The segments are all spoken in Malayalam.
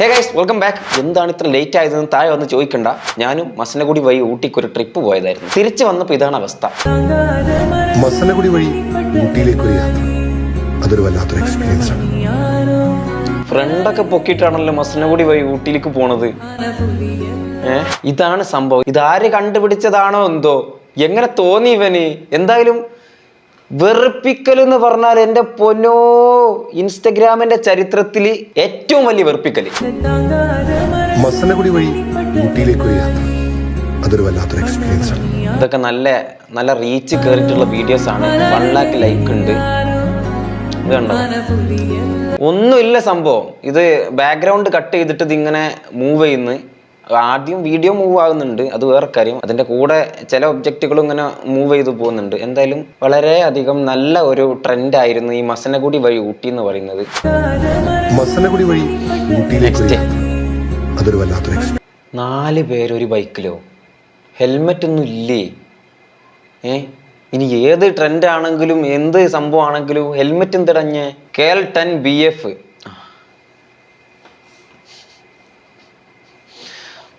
ഹേ ഗൈസ് വെൽക്കം ബാക്ക് എന്താണ് ഇത്ര ലേറ്റ് ആയതെന്ന് താഴെ വന്ന് ചോദിക്കണ്ട. ഞാനും മസനഗുടി വഴി ഊട്ടിക്ക് ഒരു ട്രിപ്പ് പോയതായിരുന്നു. തിരിച്ചു വന്നപ്പോൾ ഇതാണ് അവസ്ഥ. മസനഗുടി വഴി ഊട്ടിയിലേക്കൊരു യാത്ര. അതൊരു വല്ലാത്തൊരു എക്സ്പീരിയൻസ് ആണ്. ഫ്രണ്ടൊക്കെ പൊക്കിയിട്ടാണല്ലോ മസനഗുടി വഴി ഊട്ടിയിലേക്ക് പോണത്. ഏ? ഇതാണ് സംഭവം. ഇതാര് കണ്ടുപിടിച്ചതാണോ എന്തോ? എങ്ങനെ തോന്നി ഇവന്? എന്തായാലും വെറുപ്പിക്കൽ എന്ന് പറഞ്ഞാൽ എന്റെ പൊന്നോ ഇൻസ്റ്റഗ്രാമിന്റെ ചരിത്രത്തിൽ ഏറ്റവും വലിയ വെറുപ്പിക്കൽ മസനഗുടി വഴി ഊട്ടിയിലേക്കൊരു യാത്ര. അതൊരു വല്ലാത്തൊരു എക്സ്പീരിയൻസ് ആണ്. ഇതൊക്കെ നല്ല നല്ല റീച്ച് കയറിയിട്ടുള്ള വീഡിയോസ് ആണ്. വൺ ലാക്ക് ലൈക്ക് ഉണ്ട്. ഇത് കണ്ടോ? ഒന്നുമില്ല സംഭവം. ഇത് ബാക്ക്ഗ്രൗണ്ട് കട്ട് ചെയ്തിട്ട് ഇങ്ങനെ മൂവ് ചെയ്യുന്നു. ആദ്യം വീഡിയോ മൂവ് ആകുന്നുണ്ട്. അത് വേറെ കാര്യം. അതിന്റെ കൂടെ ചില ഒബ്ജക്റ്റുകളും ഇങ്ങനെ മൂവ് ചെയ്തു പോകുന്നുണ്ട്. എന്തായാലും വളരെ അധികം നല്ല ഒരു ട്രെൻഡ് ആയിരുന്നു ഈ മസനഗുടി വഴി ഊട്ടി എന്ന് പറയുന്നത്. മസനഗുടി വഴി അതൊരു വല്ലാത്തൊരു നാല് പേരൊരു ബൈക്കിലോ ഹെൽമെറ്റ് ഒന്നും ഇല്ലേ? ഏ? ഇനി ഏത് ട്രെൻഡ് ആണെങ്കിലും എന്ത് സംഭവമാണെങ്കിലും helmet എന്തിടഞ്ഞ്? K L ten B F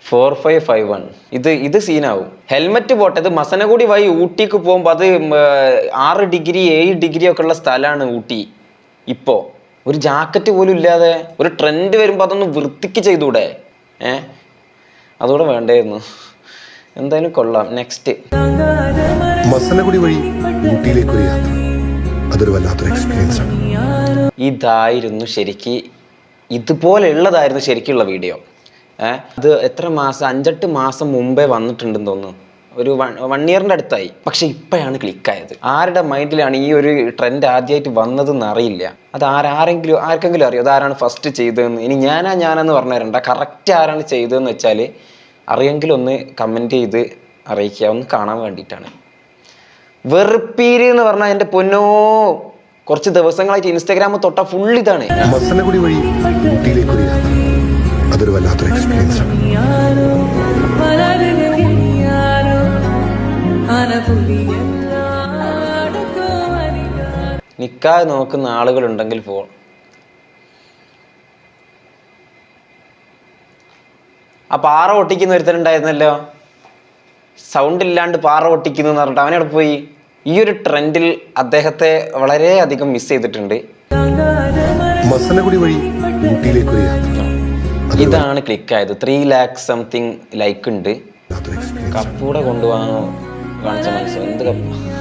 four five five one. ഇത് ഇത് സീനാവും. ഹെൽമെറ്റ് പോട്ടെ ഇത് മസനഗുടി വഴി ഊട്ടിക്ക് പോകുമ്പോൾ അത് ആറ് ഡിഗ്രി ഏഴ് ഡിഗ്രി ഒക്കെ ഉള്ള സ്ഥലമാണ് ഊട്ടി. ഇപ്പോൾ ഒരു ജാക്കറ്റ് പോലും ഇല്ലാതെ ഒരു ട്രെൻഡ് വരുമ്പോൾ അതൊന്ന് വൃത്തിക്ക് ചെയ്തൂടെ? ഏ? അതുകൂടെ വേണ്ടായിരുന്നു. എന്തായാലും കൊള്ളാം. നെക്സ്റ്റ് മസനഗുടി വഴി ഊട്ടിയിലേക്കൊരു യാത്ര. അതൊരു വല്ലാത്തൊരു എക്സ്പീരിയൻസ് ആണ്. ഇതായിരുന്നു ശരിക്ക് ഇതുപോലെയുള്ളതായിരുന്നു ശരിക്കുള്ള വീഡിയോ. അത് എത്ര മാസം അഞ്ചെട്ട് മാസം മുമ്പേ വന്നിട്ടുണ്ടെന്ന് തോന്നുന്നു. ഒരു വൺ വൺ ഇയറിന്റെ അടുത്തായി. പക്ഷെ ഇപ്പോഴാണ് ക്ലിക്കായത് ആരുടെ മൈൻഡിലാണ് ഈ ഒരു ട്രെൻഡ് ആദ്യമായിട്ട് വന്നതെന്ന് അറിയില്ല. അത് ആരാരെങ്കിലും ആർക്കെങ്കിലും അറിയോ? അതാരാണ് ഫസ്റ്റ് ചെയ്തതെന്ന്? ഇനി ഞാനാ ഞാനെന്ന് പറഞ്ഞു തരണ്ട കറക്റ്റ് ആരാണ് ചെയ്തതെന്ന് വെച്ചാൽ അറിയെങ്കിലും ഒന്ന് കമന്റ് ചെയ്ത് അറിയിക്കുക. ഒന്ന് കാണാൻ വേണ്ടിയിട്ടാണ്. വെറുപ്പീര് എന്ന് പറഞ്ഞാൽ എന്റെ പൊന്നോ കുറച്ച് ദിവസങ്ങളായിട്ട് ഇൻസ്റ്റാഗ്രാം തൊട്ട ഫുൾ ഇതാണ്. അതൊരു വല്ലാത്തൊരു എക്സ്പീരിയൻസ് നിക്കാതെ നോക്കുന്ന ആളുകളുണ്ടെങ്കിൽ പോ ആ പാറ ഒട്ടിക്കുന്ന ഒരുത്തനുണ്ടായിരുന്നല്ലോ. സൗണ്ട് ഇല്ലാണ്ട് പാറ ഒട്ടിക്കുന്നു എന്ന് പറഞ്ഞിട്ട് അവനവിടെ പോയി. ഈ ഒരു ട്രെൻഡിൽ അദ്ദേഹത്തെ വളരെയധികം മിസ് ചെയ്തിട്ടുണ്ട്. മസനഗുടി വഴി ഊട്ടിയിലേക്കൊരു യാത്ര. ഇതാണ് ക്ലിക്ക് ആയത് ത്രീ ലാക്ക് സംതിങ് ലൈക്ക് ഉണ്ട് കപ്പൂടെ കൊണ്ടുപോകാനോ കാണിച്ച മനസ്സിൽ എന്ത് കപ്പ്?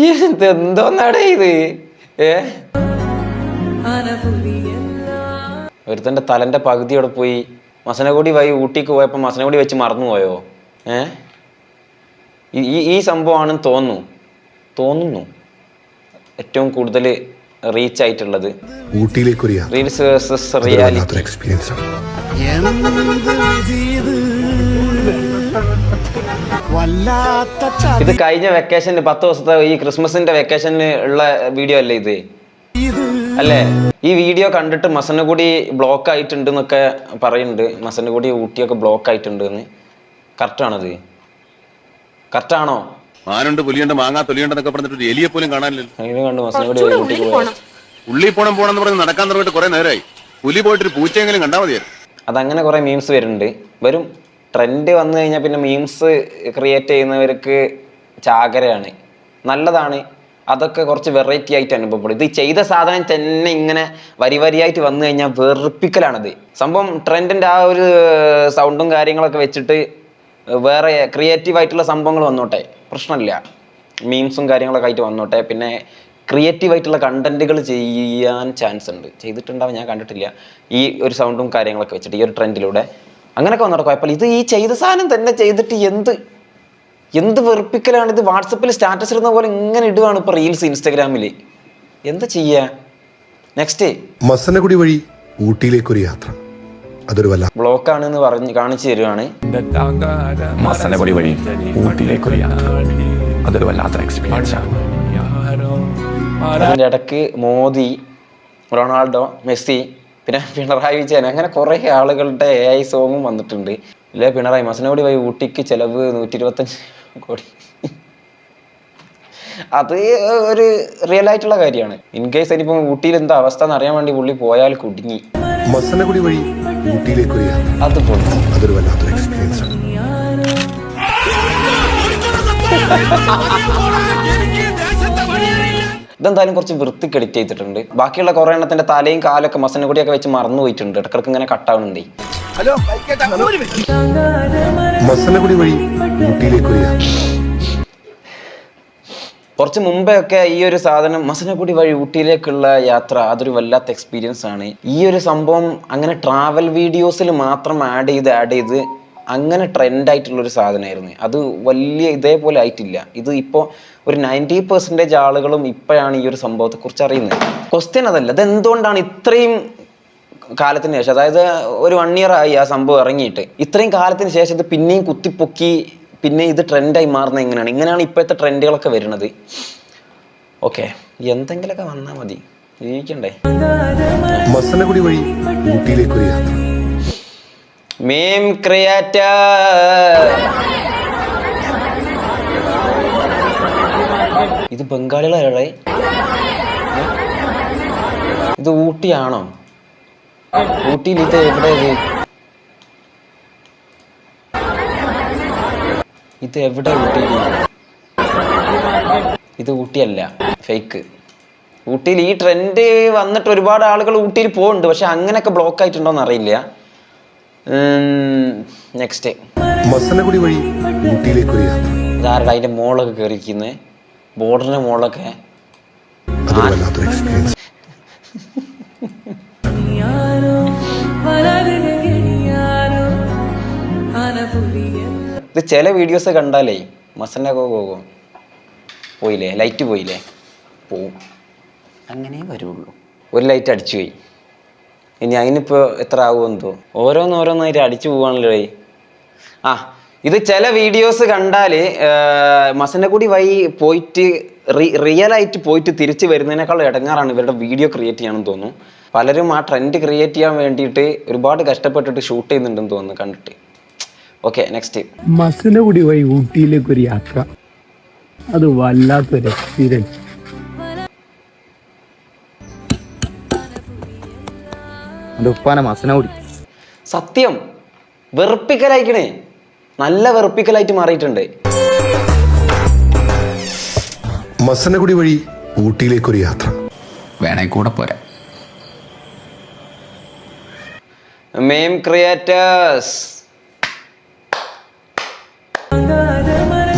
എന്തോ എന്തോന്നാടേ ഇത്? ഏ? ഒരുത്തന്റെ തലന്റെ പകുതിയോടെ പോയി. മസനഗുടി വൈ ഊട്ടിക്ക് പോയപ്പോ മസനഗുടി വെച്ച് മറന്നുപോയോ ഏ? ഈ- ഈ ഈ സംഭവമാണെന്ന് തോന്നുന്നു. തോന്നുന്നു. ഏറ്റവും കൂടുതൽ റീച്ച് ആയിട്ടുള്ളത്. റീൽസ് വേഴ്സസ് റിയാലിറ്റി എക്സ്പീരിയൻസ് ഇത് കഴിഞ്ഞ വെക്കേഷന് പത്ത് ദിവസത്തെ ഈ ക്രിസ്മസിന്റെ വെക്കേഷന് ഉള്ള വീഡിയോ അല്ലേ ഇത്? അല്ലേ? ഈ വീഡിയോ കണ്ടിട്ട് മസനഗുടി ബ്ലോക്ക് ആയിട്ടുണ്ട് എന്നൊക്കെ പറയുന്നുണ്ട്. മസനഗുടി ഊട്ടിയൊക്കെ ബ്ലോക്ക് ആയിട്ടുണ്ട് എന്ന്. കറക്റ്റാണത് കറക്റ്റാണോ ആനുണ്ട് പുലിയുണ്ട് മാങ്ങാ തൊലിയുണ്ടെന്നൊക്കെ പറഞ്ഞിട്ട് ഒരു എലിയെ പോലും കാണാനില്ലല്ലോ. പോയത് ഉള്ളി പോണം. പോണെന്ന് പറഞ്ഞ് നടക്കാൻ തുടങ്ങിയിട്ട് കുറെ നേരമായി. പുലി പോയിട്ട് ഒരു പൂച്ചയെങ്കിലും കണ്ടാൽ മതിയായിരുന്നു. അതങ്ങനെ കുറെ മീംസ് വരുന്നുണ്ട്. വരും ട്രെൻഡ് വന്നു കഴിഞ്ഞാൽ പിന്നെ മീംസ് ക്രിയേറ്റ് ചെയ്യുന്നവർക്ക് ചാകരയാണ്. നല്ലതാണ്. അതൊക്കെ കുറച്ച് വെറൈറ്റി ആയിട്ട് അനുഭവപ്പെടും. ഇത് ചെയ്ത സാധനം തന്നെ ഇങ്ങനെ വരി വരിയായിട്ട് വന്നു കഴിഞ്ഞാൽ വെറുപ്പിക്കലാണത്. സംഭവം ട്രെൻഡിന്റെ ആ ഒരു സൗണ്ടും കാര്യങ്ങളൊക്കെ വെച്ചിട്ട് വേറെ ക്രിയേറ്റീവ് ആയിട്ടുള്ള സംഭവങ്ങൾ വന്നോട്ടെ. പ്രശ്നമില്ല. മീംസും കാര്യങ്ങളൊക്കെ ആയിട്ട് വന്നോട്ടെ. പിന്നെ ക്രിയേറ്റീവ് ആയിട്ടുള്ള കണ്ടന്റുകൾ ചെയ്യാൻ ചാൻസ് ഉണ്ട്. ചെയ്തിട്ടുണ്ടാവും ഞാൻ കണ്ടിട്ടില്ല. ഈ ഒരു സൗണ്ടും കാര്യങ്ങളൊക്കെ വെച്ചിട്ട് ഈ ഒരു ട്രെൻഡിലൂടെ അങ്ങനെയൊക്കെ വന്നോട്ടെ കുഴപ്പമില്ല. ഇത് ഈ ചെയ്ത സാധനം തന്നെ ചെയ്തിട്ട് എന്ത് എന്ത് വെറുപ്പിക്കലാണ്? ഇത് വാട്സപ്പിൽ സ്റ്റാറ്റസ് ഇടുന്ന പോലെ ഇങ്ങനെ ഇടുവാണ് ഇപ്പൊ റീൽസ് ഇൻസ്റ്റാഗ്രാമിൽ എന്താ ചെയ്യാ? നെക്സ്റ്റ് മസനഗുടി വഴി ഊട്ടിയിലേക്കൊരു യാത്ര. അതൊരു വല്ല ബ്ലോക്ക് ആണെന്ന് പറഞ്ഞ് കാണിച്ചു തരുവാണ്. മസനഗുടി വഴി ഊട്ടിയിലേക്കൊരു അതൊരു വല്ലാത്ത എക്സ്പീരിയൻസ് ആണ് അതിന്റെ ഇടയ്ക്ക് മോദി റൊണാൾഡോ മെസ്സി പിന്നെ പിണറായി വിജയൻ അങ്ങനെ കുറേ ആളുകളുടെ എ ഐ സോങ്ങും വന്നിട്ടുണ്ട്. ഇല്ലേ പിണറായി മസനഗുടി വഴി ഊട്ടിക്ക് ചെലവ് നൂറ്റി ഇരുപത്തഞ്ച് കോടി. അത് ഒരു റിയൽ ആയിട്ടുള്ള കാര്യമാണ്. ഇൻ കേസ് ഇനിയിപ്പം ഊട്ടിയിൽ എന്താ അവസ്ഥ എന്ന് അറിയാൻ വേണ്ടി പുള്ളി പോയാൽ കുടുങ്ങി. മസനഗുടി വഴി ഊട്ടിയിലേക്ക് ഒരു യാത്ര. അതൊരു വല്ലാത്തൊരു എക്സ്പീരിയൻസ് ആണ്. ഇതെന്തായാലും കുറച്ച് വൃത്തിക്ക് എഡിറ്റ് ചെയ്തിട്ടുണ്ട്. ബാക്കിയുള്ള കുറേ എണ്ണത്തിന്റെ തലയും കാലൊക്കെ മസനെ കൂടിയൊക്കെ വെച്ച് മറന്നു പോയിട്ടുണ്ട്. ഇടക്കിടക്ക് ഇങ്ങനെ കട്ടാവുന്നുണ്ടേ മസനഗുടി വഴി ഊട്ടിയിലേക്ക് ഒരു യാത്ര. കുറച്ച് മുമ്പേ ഒക്കെ ഈ ഒരു സാധനം മസനക്കുടി വഴി ഊട്ടിയിലേക്കുള്ള യാത്ര അതൊരു വല്ലാത്ത എക്സ്പീരിയൻസ് ആണ്. ഈ ഒരു സംഭവം അങ്ങനെ ട്രാവൽ വീഡിയോസിൽ മാത്രം ആഡ് ചെയ്ത് ആഡ് ചെയ്ത് അങ്ങനെ ട്രെൻഡ് ആയിട്ടുള്ള ഒരു സാധനമായിരുന്നു അത് വലിയ ഇതേപോലെ ആയിട്ടില്ല. ഇത് ഇപ്പോൾ ഒരു നയന്റി പെർസെന്റേജ് ആളുകളും ഇപ്പോഴാണ് ഈ ഒരു സംഭവത്തെ കുറിച്ച് അറിയുന്നത്. ക്വസ്റ്റ്യൻ അതല്ല ഇത് എന്തുകൊണ്ടാണ് ഇത്രയും കാലത്തിന് ശേഷം അതായത് ഒരു വൺ ഇയർ ആയി ആ സംഭവം ഇറങ്ങിയിട്ട് ഇത്രയും കാലത്തിന് ശേഷം ഇത് പിന്നെയും കുത്തിപ്പൊക്കി പിന്നെ ഇത് ട്രെൻഡായി മാറുന്നത് എങ്ങനെയാണ്? ഇങ്ങനെയാണ് ഇപ്പോഴത്തെ ട്രെൻഡുകളൊക്കെ വരുന്നത്. ഓക്കെ എന്തെങ്കിലുമൊക്കെ വന്നാൽ മതി. ജീവിക്കണ്ടേ? മസനഗുടി വഴി ഊട്ടിയിലേക്ക് ഒരു യാത്ര. മീം ക്രിയേറ്റർ ഇത് ബംഗാളികളെ ഇത് ഊട്ടിയാണോ? ഊട്ടിയിൽ ഇത് എവിടെ ഇത് എവിടെ ഊട്ടിയിൽ ഇത് ഊട്ടിയല്ല ഫേക്ക് ഊട്ടിയിൽ ഈ ട്രെൻഡ് വന്നിട്ട് ഒരുപാട് ആളുകൾ ഊട്ടിയിൽ പോകുന്നുണ്ട് പക്ഷെ അങ്ങനെയൊക്കെ ബ്ലോക്ക് ആയിട്ടുണ്ടോന്ന് അറിയില്ല. നെക്സ്റ്റ് മസനഗുടി വഴി ഊട്ടിയിലേക്ക് ഒരു യാത്ര. ഇതാരുടെ അതിന്റെ മോളൊക്കെ കയറിക്കുന്നത് ബോർഡറിന്റെ മോളൊക്കെ. ഇത് ചില വീഡിയോസ് കണ്ടാലേ മസനൊക്കെ പോകും. പോയില്ലേ? ലൈറ്റ് പോയില്ലേ? പോവും. അങ്ങനെ വരുള്ളൂ. ഒരു ലൈറ്റ് അടിച്ചു പോയി. ഇനി അതിനിപ്പോൾ എത്ര ഓരോന്ന് ഓരോന്നോരോന്നായിട്ട് അടിച്ചു പോവാണല്ലോ ആ ഇത് ചില വീഡിയോസ് കണ്ടാൽ കൂടി വൈ പോയിട്ട് റിയൽ റിയലായിട്ട് പോയിട്ട് തിരിച്ച് വരുന്നതിനേക്കാൾ ഇടങ്ങാറാണ് ഇവരുടെ വീഡിയോ ക്രിയേറ്റ് ചെയ്യണമെന്ന് തോന്നുന്നു. പലരും ആ ട്രെൻഡ് ക്രിയേറ്റ് ചെയ്യാൻ വേണ്ടിയിട്ട് ഒരുപാട് കഷ്ടപ്പെട്ടിട്ട് ഷൂട്ട് ചെയ്യുന്നുണ്ടെന്ന് തോന്നുന്നു കണ്ടിട്ട്. ഓക്കെ നെക്സ്റ്റ് മസനഗുടി വഴി ഊട്ടിയിലേക്ക് ഒരു യാത്ര. അത് വല്ലാത്തൊരു എക്സ്പീരിയൻസ് എന്റെ ഉപ്പാന മസനോടി സത്യം വെറുപ്പിക്കലായിക്കണേ. നല്ല വെറുപ്പിക്കലായിട്ട് മാറിയിട്ടുണ്ട്. മസനഗുടി വഴി ഊട്ടിയിലേക്ക് ഒരു യാത്ര. വേണേ കൂടെ പോരാ. മെയിം ക്രിയേറ്റേഴ്സ്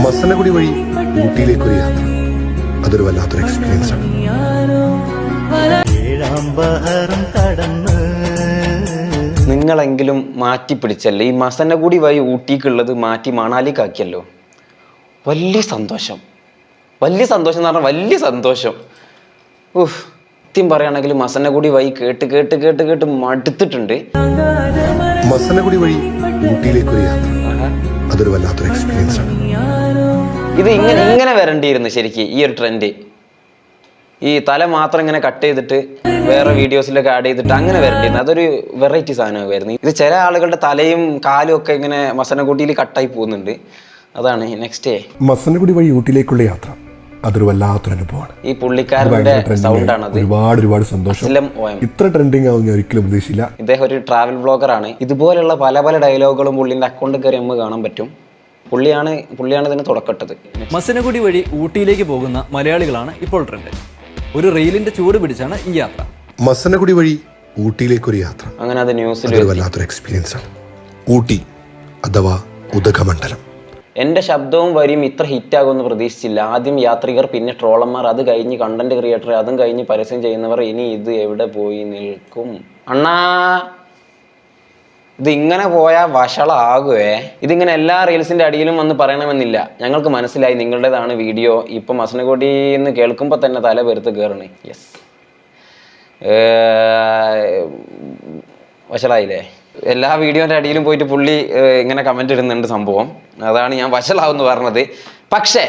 മസനഗുടി വഴി ഊട്ടിയിലേക്ക് ഒരു യാത്ര. അതൊരു വല്ലാത്തൊരു എക്സ്പീരിയൻസ് ആണ്. നിങ്ങളെങ്കിലും മാറ്റി പിടിച്ചല്ലേ ഈ മസനഗുടി വഴി ഊട്ടിക്കുള്ളത് മാറ്റി മണാലിക്കാക്കിയല്ലോ. വലിയ സന്തോഷം. വലിയ സന്തോഷം എന്ന് പറഞ്ഞാൽ വലിയ സന്തോഷം. ഉഫ് സത്യം പറയുകയാണെങ്കിൽ മസനഗുടി വഴി കേട്ട് കേട്ട് കേട്ട് കേട്ട് മടുത്തിട്ടുണ്ട്. മസനഗുടി വഴി ഊട്ടിയിലേക്ക് ഒരു യാത്ര. അതൊരു വല്ലാത്തൊരു എക്സ്പീരിയൻസ് ആണ്. ഇത് ഇങ്ങനെ ഇങ്ങനെ വരണ്ടിയിരുന്നു ശരിക്ക് ഈ ഒരു ട്രെൻഡ് ഈ തല മാത്രം ഇങ്ങനെ കട്ട് ചെയ്തിട്ട് വേറെ വീഡിയോസിലൊക്കെ ആഡ് ചെയ്തിട്ട് അങ്ങനെ വരണ്ടിരുന്നു അതൊരു വെറൈറ്റി സാധനമായിരുന്നു. ഇത് ചില ആളുകളുടെ തലയും കാലും ഒക്കെ ഇങ്ങനെ മസനക്കുട്ടിയിൽ കട്ടായി പോകുന്നുണ്ട്. അതാണ് നെക്സ്റ്റ് മസനഗുടി വഴി ഊട്ടിയിലേക്കുള്ള യാത്ര അതൊരു വല്ലാത്തൊരു അനുഭവമാണ്. ഈ പുള്ളിക്കാരന്റെ സൗണ്ടാണ്. ഒരുപാട് ഒരുപാട് സന്തോഷം. ഇത്ര ട്രെൻഡിങ് ആവും ഞാൻ ഒരിക്കലും പ്രതീക്ഷിച്ചില്ല ഇദ്ദേഹം ഒരു ട്രാവൽ ബ്ലോഗർ ആണ്. ഇതുപോലുള്ള പല പല ഡയലോഗുകളും പുള്ളിന്റെ അക്കൗണ്ട് കയറി നമുക്ക് കാണാൻ പറ്റും. പുള്ളിയാണ് പുള്ളിയാണ് ഇതിന് തുടക്കട്ടത്. മസനഗുഡി വഴി ഊട്ടിയിലേക്ക് പോകുന്ന മലയാളികളാണ് ഇപ്പോൾ ട്രെൻഡ്. ഒരു റെയിലിന്റെ ചൂട് പിടിച്ചാണ് ഈ യാത്ര. മസനഗുഡി വഴി ഊട്ടിയിലേക്കൊരു യാത്ര. അങ്ങനെ അത് ന്യൂസിൽ അതൊരു വല്ലാത്തൊരു എക്സ്പീരിയൻസ് ആണ്. ഊട്ടി അഥവാ ഉദകമണ്ഡലം. എന്റെ ശബ്ദവും വരിയും ഇത്ര ഹിറ്റ് ആകുമെന്ന് പ്രതീക്ഷിച്ചില്ല. ആദ്യം യാത്രികർ പിന്നെ ട്രോളർമാർ അത് കഴിഞ്ഞ് കണ്ടന്റ് ക്രിയേറ്റർ അതും കഴിഞ്ഞ് പരസ്യം ചെയ്യുന്നവർ ഇനി ഇത് എവിടെ പോയി നിൽക്കും? അണ്ണാ! ഇത് ഇങ്ങനെ പോയാൽ വഷളാകുവേ. ഇതിങ്ങനെ എല്ലാ റീൽസിന്റെ അടിയിലും വന്ന് പറയണമെന്നില്ല. ഞങ്ങൾക്ക് മനസ്സിലായി നിങ്ങളുടേതാണ് വീഡിയോ. ഇപ്പം മസനകോടി എന്ന് കേൾക്കുമ്പോൾ തന്നെ തല പെരുത്ത് കയറണേ യെസ് വഷളായില്ലേ? എല്ലാ വീഡിയോന്റെ അടിയിലും പോയിട്ട് പുള്ളി ഇങ്ങനെ കമന്റ് ഇടുന്നുണ്ട് സംഭവം. അതാണ് ഞാൻ വഷളാവെന്ന് പറഞ്ഞത്. പക്ഷേ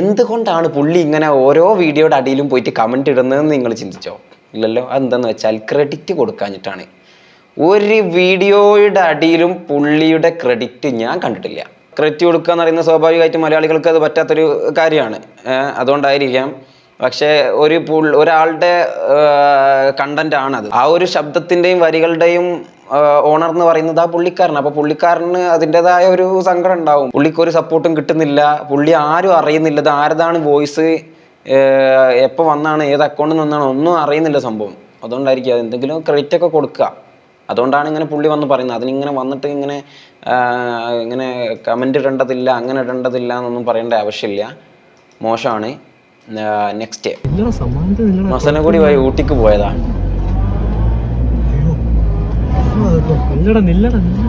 എന്തുകൊണ്ടാണ് പുള്ളി ഇങ്ങനെ ഓരോ വീഡിയോയുടെ അടിയിലും പോയിട്ട് കമന്റ് ഇടുന്നതെന്ന് നിങ്ങൾ ചിന്തിച്ചോ? ഇല്ലല്ലോ അതെന്താന്ന് വെച്ചാൽ ക്രെഡിറ്റ് കൊടുക്കാഞ്ഞിട്ടാണ്. ഒരു വീഡിയോയുടെ അടിയിലും പുള്ളിയുടെ ക്രെഡിറ്റ് ഞാൻ കണ്ടിട്ടില്ല. ക്രെഡിറ്റ് കൊടുക്കുക എന്ന് പറയുന്നത് സ്വാഭാവികമായിട്ടും മലയാളികൾക്ക് അത് പറ്റാത്തൊരു കാര്യമാണ്. അതുകൊണ്ടായിരിക്കാം. പക്ഷേ ഒരു പുൾ- ഒരാളുടെ കണ്ടന്റ് ആണത്. ആ ഒരു ശബ്ദത്തിന്റെയും വരികളുടെയും ഓണർ എന്ന് പറയുന്നത് ആ പുള്ളിക്കാരനാണ്. അപ്പോൾ പുള്ളിക്കാരന് അതിന്റെതായ ഒരു സങ്കടം ഉണ്ടാവും. പുള്ളിക്ക് ഒരു സപ്പോർട്ടും കിട്ടുന്നില്ല. പുള്ളി ആരും അറിയുന്നില്ല. ഇത് ആരതാണ് വോയിസ് എപ്പോൾ വന്നാണ്? ഏത് അക്കൗണ്ടിൽ നിന്നാണ്? ഒന്നും അറിയുന്നില്ല സംഭവം. അതുകൊണ്ടായിരിക്കും അത്. എന്തെങ്കിലും ക്രെഡിറ്റ് ഒക്കെ കൊടുക്കുക. അതുകൊണ്ടാണ് ഇങ്ങനെ പുള്ളി വന്ന് പറയുന്നത്. അതിനിങ്ങനെ വന്നിട്ട് ഇങ്ങനെ ഇങ്ങനെ കമന്റ് ഇടേണ്ടതില്ല അങ്ങനെ ഇടേണ്ടതില്ല എന്നൊന്നും പറയേണ്ട ആവശ്യമില്ല. മോശമാണ്. നെക്സ്റ്റ് മസനഗുടി വഴി ഊട്ടിക്ക് പോയതാണ്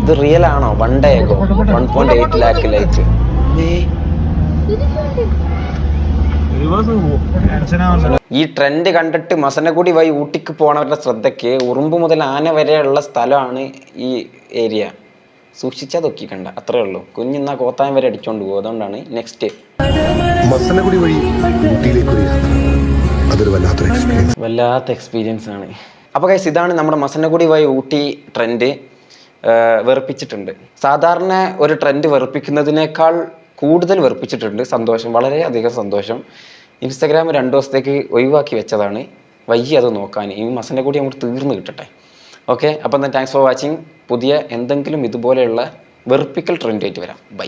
ഇത് റിയൽ ആണോ? വൺ ഡേ ആകോ വൺ പോയിന്റ് എയ്റ്റ് ലാക്കിലേക്ക് ഈ ട്രെൻഡ് കണ്ടിട്ട് മസനഗുടി വഴി ഊട്ടിക്ക് പോണവരുടെ ശ്രദ്ധയ്ക്ക് ഉറുമ്പ് മുതൽ ആന വരെയുള്ള സ്ഥലമാണ് ഈ ഏരിയ സൂക്ഷിച്ചാൽ തൊക്കി കണ്ട അത്രേ ഉള്ളൂ. കുഞ്ഞിന്നാ കോത്താൻ വരെ അടിച്ചോണ്ട് പോകും അതുകൊണ്ടാണ് നെക്സ്റ്റ് വഴി യാത്ര അതൊരു വല്ലാത്ത എക്സ്പീരിയൻസ് വല്ലാത്ത എക്സ്പീരിയൻസ് ആണ്. അപ്പോൾ കൈസ് ഇതാണ് നമ്മുടെ മസനഗുടി വഴി ഊട്ടി ട്രെൻഡ് വെറുപ്പിച്ചിട്ടുണ്ട്. സാധാരണ ഒരു ട്രെൻഡ് വെറുപ്പിക്കുന്നതിനേക്കാൾ കൂടുതൽ വെറുപ്പിച്ചിട്ടുണ്ട്. സന്തോഷം വളരെയധികം സന്തോഷം. ഇൻസ്റ്റാഗ്രാം രണ്ട് ദിവസത്തേക്ക് ഒഴിവാക്കി വെച്ചതാണ്. വയ്യ അത് നോക്കാൻ. ഈ മസനഗുടി അങ്ങോട്ട് തീർന്നു കിട്ടട്ടെ. ഓക്കെ? അപ്പം എന്നാൽ താങ്ക്സ് ഫോർ വാച്ചിങ് പുതിയ എന്തെങ്കിലും ഇതുപോലെയുള്ള വെറുപ്പിക്കൽ ട്രെൻഡ് ആയിട്ട് വരാം. ബൈ